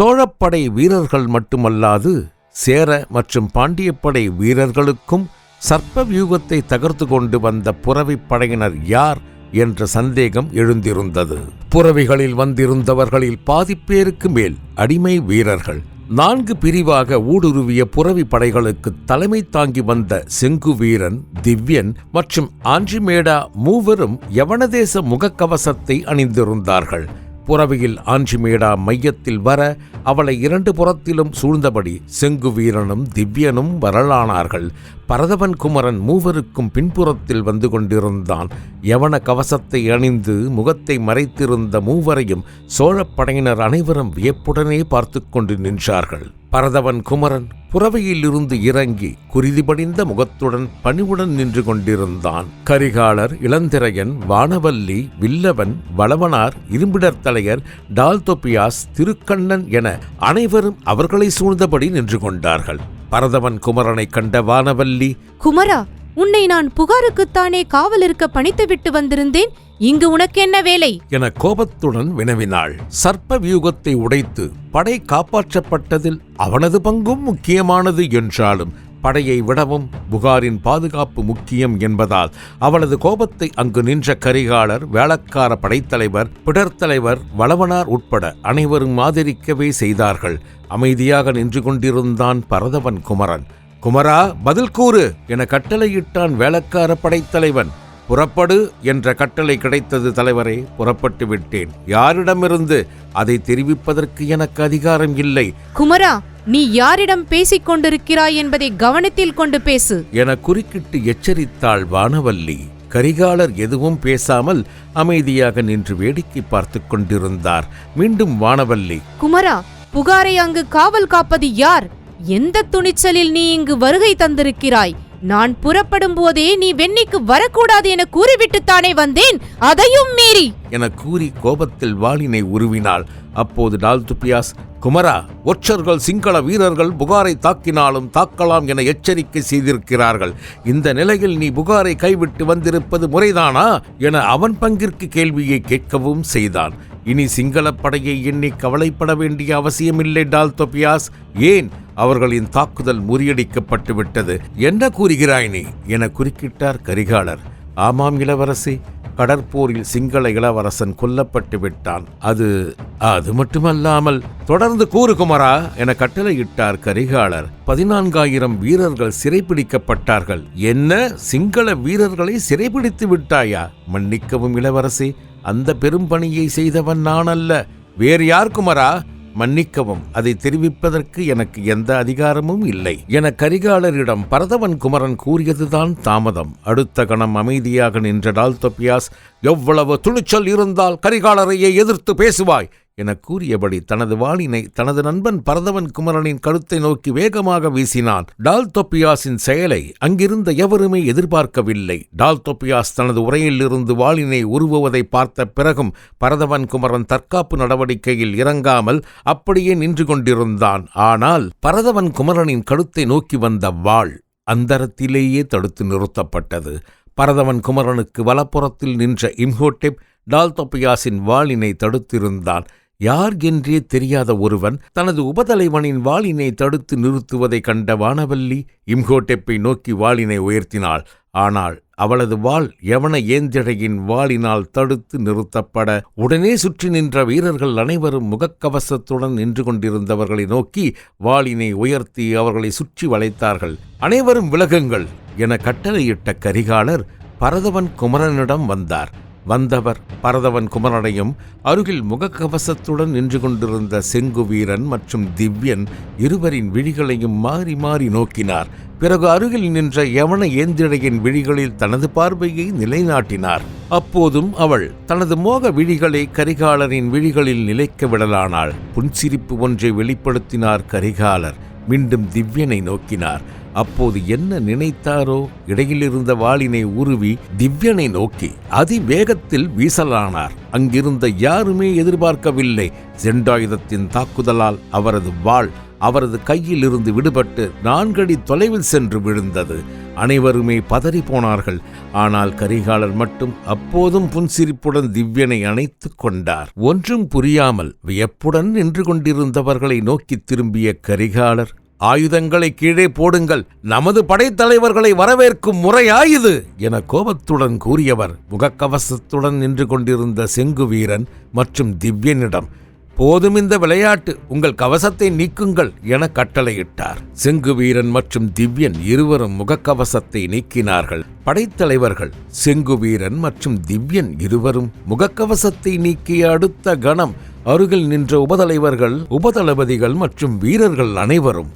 சோழப்படை வீரர்கள் மட்டுமல்லாது சேர மற்றும் பாண்டியப்படை வீரர்களுக்கும் சர்ப்ப வியூகத்தை தகர்த்து கொண்டு வந்த புறவிப் படையினர் யார் என்ற சந்தேகம் எழுந்திருந்தது. புறவிகளில் வந்திருந்தவர்களில் பாதிப்பேருக்கு மேல் அடிமை வீரர்கள். நான்கு பிரிவாக ஊடுருவிய புறவி படைகளுக்கு தலைமை தாங்கி வந்த செங்கு வீரன் திவ்யன் மற்றும் ஆஞ்சிமேடா மூவரும் யவனதேச முகக்கவசத்தை அணிந்திருந்தார்கள். புறவியில் ஆஞ்சிமேடா மையத்தில் வர அவளை இரண்டு புறத்திலும் சூழ்ந்தபடி செங்கு வீரனும் திவ்யனும் வரலானார்கள். பரதவன் குமரன் மூவருக்கும் பின்புறத்தில் வந்து கொண்டிருந்தான். யவன கவசத்தை அணிந்து முகத்தை மறைத்திருந்த மூவரையும் சோழப் படையினர் அனைவரும் வியப்புடனே பார்த்து கொண்டு நின்றார்கள். பரதவன் குமரன் புறவையிலிருந்து இறங்கி குருதிபடிந்த முகத்துடன் பணிவுடன் நின்று கொண்டிருந்தான். கரிகாலர் இளந்திரையன் வானவல்லி வில்லவன் வளவனார் இரும்பிடர்த்தலையர் டால்தொப்பியாஸ் திருக்கண்ணன் என அனைவரும் அவர்களை சூழ்ந்தபடி நின்று கொண்டார்கள். பரதவன் குமரனை கண்ட வானவல்லி குமரா உன்னை நான் புகாருக்குத்தானே காவல் இருக்க பணித்துவிட்டு வந்திருந்தேன்? இங்கு உனக்கு என்ன வேலை? என கோபத்துடன் வினவினாள். சர்ப்ப வியூகத்தை உடைத்து படை காப்பாற்றப்பட்டதில் அவனது பங்கும் முக்கியமானது என்றாலும் படையை விடவும் புகாரின் பாதுகாப்பு முக்கியம் என்பதால் அவளது கோபத்தை அங்கு நின்ற கரிகாலர் வேளக்கார படைத்தலைவர் பிடர்த்தலைவர் வளவனார் உட்பட அனைவரும் ஆதரிக்கவே செய்தார்கள். அமைதியாக நின்று கொண்டிருந்தான் பரதவன் குமரன். குமரா பதில் கூறு என கட்டளையிட்டான் வேளக்கார படைத்தலைவன். புறப்படு என்ற கட்டளை கிடைத்தது தலைவரே புறப்பட்டு விட்டேன். யாரிடமிருந்து? அதை தெரிவிப்பதற்கு எனக்கு அதிகாரம் இல்லை. குமரா நீ யாரிடம் பேசிக் கொண்டிருக்கிறாய் என்பதை கவனத்தில் கொண்டு பேசு. என குறுக்கிட்டு எச்சரித்தாள் வானவல்லி. கரிகாலர் எதுவும் பேசாமல் அமைதியாக நின்று வேடிக்கை பார்த்துக் கொண்டிருந்தார். மீண்டும் வானவல்லி. குமரா புகாரை அங்கு காவல் காப்பது யார்? எந்த துணிச்சலில் நீ இங்கு வருகை தந்திருக்கிறாய்? நான் புறப்படும் போதே நீ வெண்ணிக்கு வரக்கூடாது என கூறிவிட்டுத்தானே வந்தேன்? அதையும் மீறி. என கூறி கோபத்தில் வாளினை உருவினாள். அப்போது டால்துப்பியாஸ் குமரா ஒற்றர்கள் சிங்கள வீரர்கள் புகாரை தாக்கினாலும் தாக்கலாம் என எச்சரிக்கை செய்திருக்கிறார்கள். இந்த நிலையில் நீ புகாரை கைவிட்டு வந்திருப்பது முறைதானா? என அவன் பங்கிற்கு கேள்வியை கேட்கவும் செய்தான். இனி சிங்களப் படையை எண்ணி கவலைப்பட வேண்டிய அவசியமில்லை டால்தொப்பியாஸ் ஏன்? அவர்களின் தாக்குதல் முறியடிக்கப்பட்டு விட்டது என்ன கூறுகிறாய் நீ? என குறுக்கிட்டார் கரிகாலர். ஆமாம் இளவரசி கடற்போரில் சிங்கள இளவரசன் கொல்லப்பட்டு விட்டான் அது அது மட்டுமல்லாமல் தொடர்ந்து கூறு குமரா என கட்டளையிட்டார் கரிகாலர். பதினான்காயிரம் வீரர்கள் சிறைபிடிக்கப்பட்டார்கள். என்ன? சிங்கள வீரர்களை சிறைபிடித்து விட்டாயா? மன்னிக்கவும் இளவரசி அந்த பெரும் பணியை செய்தவன் நான் அல்ல வேறு யார் குமரா? மன்னிக்கவும் அதை தெரிவிப்பதற்கு எனக்கு எந்த அதிகாரமும் இல்லை. என கரிகாலரிடம் பரதவன் குமரன் கூறியதுதான் தாமதம். அடுத்த கணம் அமைதியாக நின்ற டால்தொப்பியாஸ் எவ்வளவு துணிச்சல் இருந்தால் கரிகாலரையே எதிர்த்து பேசுவாய். என கூறியபடி தனது வாளினை தனது நண்பன் பரதவன் குமரனின் கழுத்தை நோக்கி வேகமாக வீசினான். டால்தொப்பியாஸின் செயலை அங்கிருந்த எவருமே எதிர்பார்க்கவில்லை. டால்தொப்பியாஸ் தனது உரையிலிருந்து வாளினை உருவுவதை பார்த்த பிறகும் பரதவன் குமரன் தற்காப்பு நடவடிக்கையில் இறங்காமல் அப்படியே நின்று கொண்டிருந்தான். ஆனால் பரதவன் குமரனின் கழுத்தை நோக்கி வந்த வாள் அந்தரத்திலேயே தடுத்து நிறுத்தப்பட்டது. பரதவன் குமரனுக்கு வலப்புறத்தில் நின்ற இம்ஹோட்டெப் டால்தொப்பியாஸின் வாளினை தடுத்திருந்தான். யார் என்றே தெரியாத ஒருவன் தனது உபதலைவனின் வாளினை தடுத்து நிறுத்துவதைக் கண்ட வானவல்லி இம்ஹோட்டெப்பை நோக்கி வாளினை உயர்த்தினாள். ஆனால் அவளது வாள் யவன ஏந்திழையின் வாளினால் தடுத்து நிறுத்தப்பட உடனே சுற்றி நின்ற வீரர்கள் அனைவரும் முகக்கவசத்துடன் நின்று கொண்டிருந்தவர்களை நோக்கி வாளினை உயர்த்தி அவர்களை சுற்றி வளைத்தார்கள். அனைவரும் விலகுங்கள் என கட்டளையிட்ட கரிகாலர் பரதவன் குமரனிடம் வந்தார். வந்தவர் பரதவன் குமரனையும் அருகில் முகக்கவசத்துடன் நின்று கொண்டிருந்த செங்கு வீரன் மற்றும் திவ்யன் இருவரின் விழிகளையும் மாறி மாறி நோக்கினார். பிறகு அருகில் நின்ற யவன ஏந்திரையின் விழிகளில் தனது பார்வையை நிலைநாட்டினார். அப்போதும் அவள் தனது மோக விழிகளை கரிகாலரின் விழிகளில் நிலைக்க விடலானாள். புன்சிரிப்பு ஒன்றை வெளிப்படுத்தினார் கரிகாலர். மீண்டும் திவ்யனை நோக்கினார். அப்போது என்ன நினைத்தாரோ? இடையிலிருந்த வாளினை உருவி திவ்யனை நோக்கி அதிவேகத்தில் வீசலானார். அங்கிருந்த யாருமே எதிர்பார்க்கவில்லை. செண்டாயுதத்தின் தாக்குதலால் அவரது வாள் அவரது கையில் இருந்து விடுபட்டு நான்கடி தொலைவில் சென்று விழுந்தது. அனைவருமே பதறி போனார்கள். ஆனால் கரிகாலர் மட்டும் அப்போதும் புன்சிரிப்புடன் திவ்யனை அணைத்துக் கொண்டார். ஒன்றும் புரியாமல் வியப்புடன் நின்று கொண்டிருந்தவர்களை நோக்கித் திரும்பிய கரிகாலர் ஆயுதங்களை கீழே போடுங்கள். நமது படைத்தலைவர்களை வரவேற்கும் முறையாயுது என கோபத்துடன் கூறியவர் முகக்கவசத்துடன் நின்று கொண்டிருந்த செங்கு வீரன் மற்றும் திவ்யனிடம் போதும் இந்த விளையாட்டு உங்கள் கவசத்தை நீக்குங்கள் என கட்டளையிட்டார். செங்கு வீரன் மற்றும் திவ்யன் இருவரும் முகக்கவசத்தை நீக்கினார்கள். படைத்தலைவர்கள் செங்குவீரன் மற்றும் திவ்யன் இருவரும் முகக்கவசத்தை நீக்கிய அடுத்த கணம் அருகில் நின்ற உபதலைவர்கள் உபதளபதிகள் மற்றும் வீரர்கள் அனைவரும்!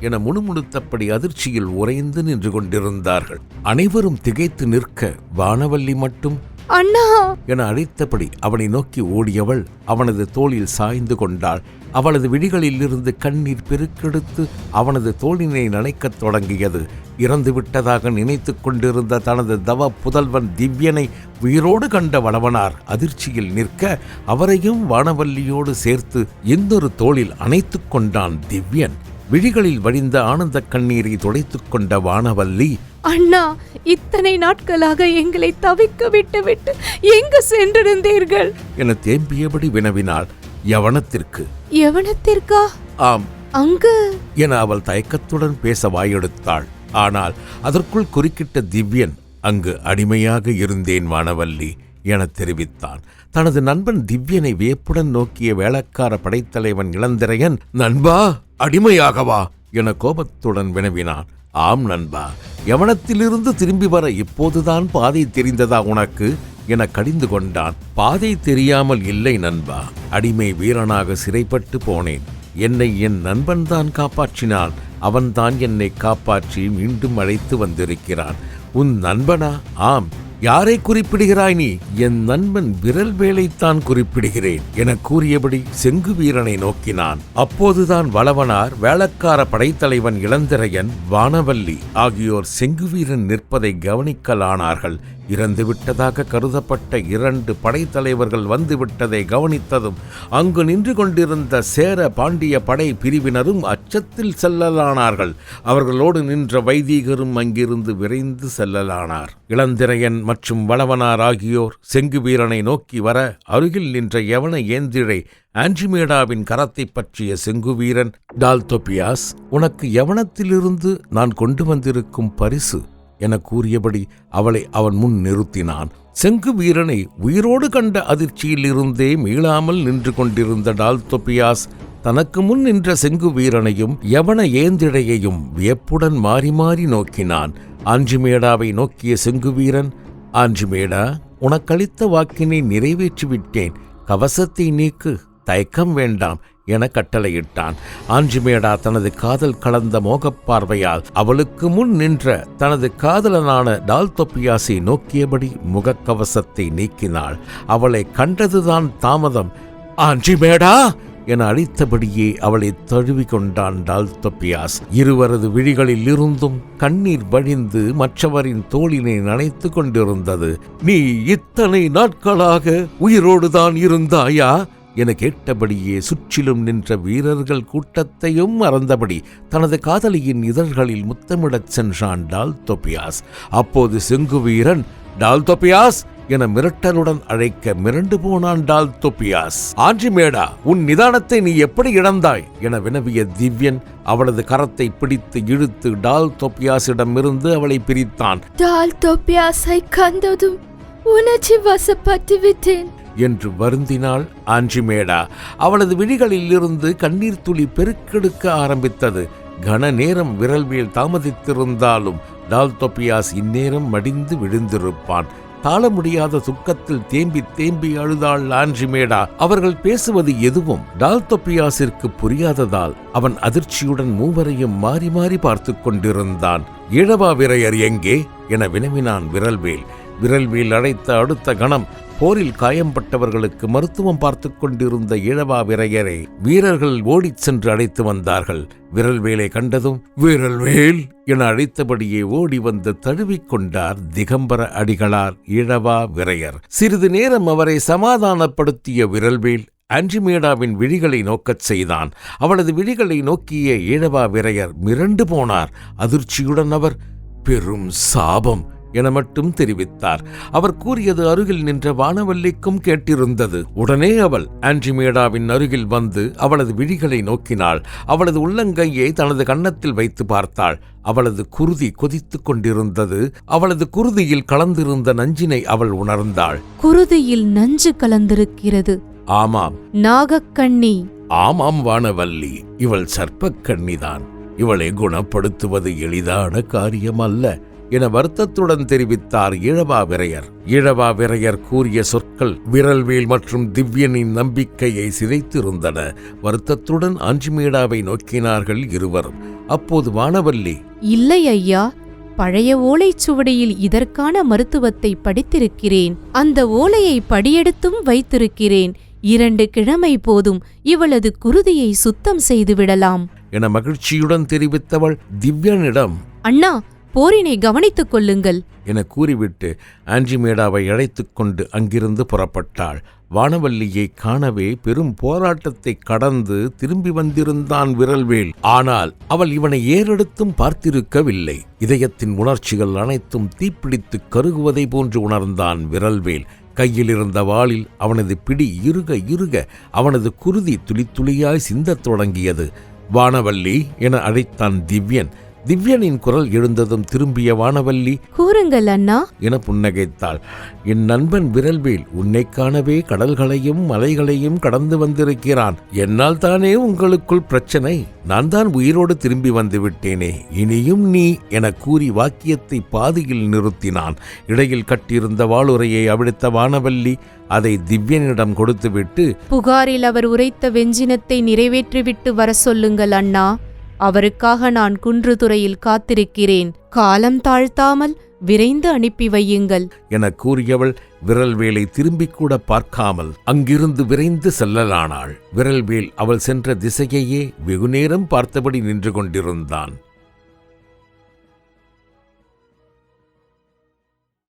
என முணுமுணுத்தபடி அதிர்ச்சியில் உறைந்து நின்று கொண்டிருந்தார்கள் அனைவரும் திகைத்து நிற்க வானவல்லி மட்டும் அண்ணா. என அழைத்தபடி அவனை நோக்கி ஓடியவள் அவனது தோளில் சாய்ந்து கொண்டாள். அவளது விழிகளில் இருந்து கண்ணீர் பெருக்கெடுத்து அவனது தோளினை நனைக்கத் தொடங்கியது. இறந்து விட்டதாக நினைத்து கொண்டிருந்த தனது தவ புதல்வன் திவ்யனை உயிரோடு கண்ட வளவனார் அதிர்ச்சியில் நிற்க அவரையும் வானவல்லியோடு சேர்த்து இன்னொரு தோளில் அணைத்து கொண்டான் திவ்யன். விழிகளில் வழிந்த ஆனந்த கண்ணீரை துடைத்துக் கொண்ட வானவல்லி அண்ணா இத்தனை நாட்களாக எங்களை தவிக்க விட்டுவிட்டு எங்கு சென்றிருந்தீர்கள்? என தேம்பியபடி வினவினாள் யவனத்திற்கு. எவனத்திற்கா ஆம். அங்கு? என அவள் தயக்கத்துடன் பேச வாயெடுத்தாள். ஆனால் அதற்குள் குறுக்கிட்ட திவ்யன் அங்கு அடிமையாக இருந்தேன் வானவல்லி. என தெரிவித்தான். தனது நண்பன் திவ்யனை வியப்புடன் நோக்கிய வேளக்கார படைத்தலைவன் இளந்திரையன் நண்பா அடிமையாகவா? என கோபத்துடன் வினவினான். ஆம் நண்பா யவனத்திலிருந்து திரும்பி வர இப்போதுதான் பாதை தெரிந்ததா உனக்கு? என கடிந்து கொண்டான். பாதை தெரியாமல் இல்லை நண்பா. அடிமை வீரனாக சிறைப்பட்டு போனேன். என்னை என் நண்பன்தான் காப்பாற்றினான். அவன்தான் என்னை காப்பாற்றி மீண்டும் அழைத்து வந்திருக்கிறான். உன் நண்பனா? ஆம் யாரை குறிப்பிடுகிறாய் நீ? என் நண்பன் விரல் வேலைத்தான் குறிப்பிடுகிறேன் என கூறியபடி செங்கு வீரனை நோக்கினான். அப்போதுதான் வளவனார் வேளக்கார படைத்தலைவன் இளந்திரையன் வானவல்லி ஆகியோர் செங்குவீரன் நிற்பதை கவனிக்கலானார்கள். இறந்துவிட்டதாக கருதப்பட்ட இரண்டு படைத்தலைவர்கள் வந்துவிட்டதை கவனித்ததும் அங்கு நின்று கொண்டிருந்த சேர பாண்டிய படை பிரிவினரும் அச்சத்தில் செல்லலானார்கள். அவர்களோடு நின்ற வைதீகரும் அங்கிருந்து விரைந்து செல்லலானார். இளந்திரையன் மற்றும் வளவனார் ஆகியோர் செங்குவீரனை நோக்கி வர அருகில் நின்ற யவன ஏந்திழை ஆன்டிமேடாவின் கரத்தை பற்றிய செங்குவீரன் டால்தோபியாஸ் உனக்கு யவனத்திலிருந்து நான் கொண்டு வந்திருக்கும் பரிசு. என கூறியபடி அவளை அவன் முன் நிறுத்தினான். செங்கு வீரனை உயிரோடு கண்ட அதிர்ச்சியிலிருந்தே மீளாமல் நின்று கொண்டிருந்த டால்தொபியாஸ் தனக்கு முன் நின்ற செங்கு வீரனையும் யவன ஏந்திழையையும் வியப்புடன் மாறி மாறி நோக்கினான். ஆஞ்சிமேடாவை நோக்கிய செங்கு வீரன் ஆஞ்சிமேடா உனக்களித்த வாக்கினை நிறைவேற்றிவிட்டேன். கவசத்தை நீக்கு தயக்கம் வேண்டாம். என கட்டளையிட்டான். ஆஞ்சிமேடா தனது காதல் கலந்த மோகப் பார்வையால் அவளுக்கு முன் நின்ற தனது காதலனான டால்தொப்பியாசை நோக்கியபடி முகக்கவசத்தை நீக்கினாள். அவளை கண்டதுதான் தாமதம் ஆஞ்சிமேடா! என அழைத்தபடியே அவளை தழுவி கொண்டான் டால்தொப்பியாஸ். இருவரது விழிகளில் இருந்தும் கண்ணீர் வழிந்து மற்றவரின் தோளினை நனைத்து கொண்டிருந்தது. நீ இத்தனை நாட்களாக உயிரோடுதான் இருந்தாயா? என கேட்டபடியே சுற்றிலும் நின்ற வீரர்கள் கூட்டத்தையும் மறந்தபடி தனது காதலியின் இதழ்களில் முத்தமிடச் சென்றான் டால்தோபியாஸ் அப்போது செங்கு வீரன் டால்தொப்பியாஸ் என மிரட்டலுடன் அழைக்க மிரண்டு போனான் டால்தோபியாஸ் ஆஞ்சிமேடா உன் நிதானத்தை நீ எப்படி இழந்தாய்? என வினவிய திவ்யன் அவளது கரத்தை பிடித்து இழுத்து டால்தோபியாஸிடமிருந்து அவளை பிரித்தான். டால் தொப்பியாசை கண்டதும் உணர்ச்சி வசப்பட்டு விட்டேன் என்று வருந்தினாள் ஆஞ்சிமேடா அவளது விழிகளில் இருந்து கண்ணீர் துளி பெருக்கெடுக்க ஆரம்பித்தது. கன நேரம் விரல்வேல் தாமதித்திருந்தாலும் டால்தொப்பியாஸ் இந்நேரம் மடிந்து விழுந்திருப்பான். தாழ முடியாத துக்கத்தில் தேம்பி தேம்பி அழுதாள் ஆஞ்சிமேடா அவர்கள் பேசுவது எதுவும் டால்தொப்பியாசிற்கு புரியாததால் அவன் அதிர்ச்சியுடன் மூவரையும் மாறி மாறி பார்த்து கொண்டிருந்தான். இழவா விரையர் எங்கே? என வினவினான் விரல்வேல் விரல்வேல் அழைத்த அடுத்த கணம் போரில் காயம்பட்டவர்களுக்கு மருத்துவம் பார்த்து கொண்டிருந்த இழவா விரையரை வீரர்கள் ஓடிச் சென்று அழைத்து வந்தார்கள். விரல்வேலை கண்டதும் வீரல்வேல் என அழைத்தபடியே ஓடி வந்து தழுவிக்கொண்டார் திகம்பர அடிகளார் இழவா விரையர். சிறிது நேரம் அவரை சமாதானப்படுத்திய விரல்வேல் ஆன்டிமேடாவின் விழிகளை நோக்கச் செய்தான். அவளது விழிகளை நோக்கிய ஈழவா விரையர் மிரண்டு போனார். அதிர்ச்சியுடன் அவர் பெரும் சாபம்! என மட்டும் தெரிவித்தார். அவர் கூறியது அருகில் நின்ற வானவல்லிக்கும் கேட்டிருந்தது. உடனே அவள் ஆன்டிமேடாவின் அருகில் வந்து அவளது விழிகளை நோக்கினாள். அவளது உள்ளங்கையை தனது கன்னத்தில் வைத்து பார்த்தாள். அவளது குருதி கொதித்துக் கொண்டிருந்தது. அவளது குருதியில் கலந்திருந்த நஞ்சினை அவள் உணர்ந்தாள். குருதியில் நஞ்சு கலந்திருக்கிறது. ஆமாம். நாகக்கண்ணி. ஆமாம் வானவல்லி. இவள் சர்ப்பக் கண்ணிதான் இவளை குணப்படுத்துவது எளிதான காரியம் அல்ல என வருத்தத்துடன் தெரிவித்தார் ஈழவா விரையர் ஈழவா விரையர் கூறிய சொற்கள் விரல்வேல் மற்றும் திவ்யனின் நம்பிக்கையை சிதைத்திருந்தன. வருத்தத்துடன் ஆஞ்சிமேடாவை நோக்கினார்கள் இருவரும். அப்போது வானவல்லி இல்லை ஐயா பழைய ஓலைச்சுவடியில் இதற்கான மருத்துவத்தை படித்திருக்கிறேன். அந்த ஓலையை படியெடுத்தும் வைத்திருக்கிறேன். இரண்டு கிழமை போதும் இவளது குருதியை சுத்தம் செய்து விடலாம். என மகிழ்ச்சியுடன் தெரிவித்தவள் திவ்யனிடம் அண்ணா போரினை கவனித்துக் கொள்ளுங்கள். என கூறிவிட்டு ஆன்ஜிமேடாவை அழைத்துக் கொண்டு அங்கிருந்து புறப்பட்டாள். வானவல்லியை காணவே பெரும் போராட்டத்தை கடந்து திரும்பி வந்திருந்தான் விரல்வேல். ஆனால் அவள் இவனை ஏறெடுத்தும் பார்த்திருக்கவில்லை. இதயத்தின் உணர்ச்சிகள் அனைத்தும் தீப்பிடித்து கருகுவதை போன்று உணர்ந்தான் விரல்வேல். கையில் இருந்த வாளில் அவனது பிடி இருக இருக அவனது குருதி துளித்துளியாய் சிந்தத் தொடங்கியது. வானவல்லி என அழைத்தான் திவ்யன். திவ்யனின் குரல் எழுந்ததும் திரும்பிய வானவல்லி கூறுங்கள் அண்ணா. என புன்னகைத்தாள். என் நண்பன் விரல்வேல் உன்னை காணவே கடல்களையும் மலைகளையும் கடந்து வந்திருக்கிறான். என்னால் தானே உங்களுக்குள் பிரச்சனை. நான் தான் உயிரோடு திரும்பி வந்து விட்டேனே. இனியும் நீ என கூறி வாக்கியத்தை பாதியில் நிறுத்தினான். இடையில் கட்டியிருந்த வாளுரையை அவிழ்த்த வானவல்லி அதை திவ்யனிடம் கொடுத்துவிட்டு புகாரில் அவர் உரைத்த வெஞ்சினத்தை நிறைவேற்றிவிட்டு வர சொல்லுங்கள் அண்ணா. அவருக்காக நான் குன்று துறையில் காத்திருக்கிறேன். காலம் தாழ்த்தாமல் விரைந்து அனுப்பி வையுங்கள். என கூறியவள் விரல்வேலை திரும்பிக் கூட பார்க்காமல் அங்கிருந்து விரைந்து செல்லலானாள். விரல்வேல் அவள் சென்ற திசையையே வெகுநேரம் பார்த்தபடி நின்று கொண்டிருந்தான்.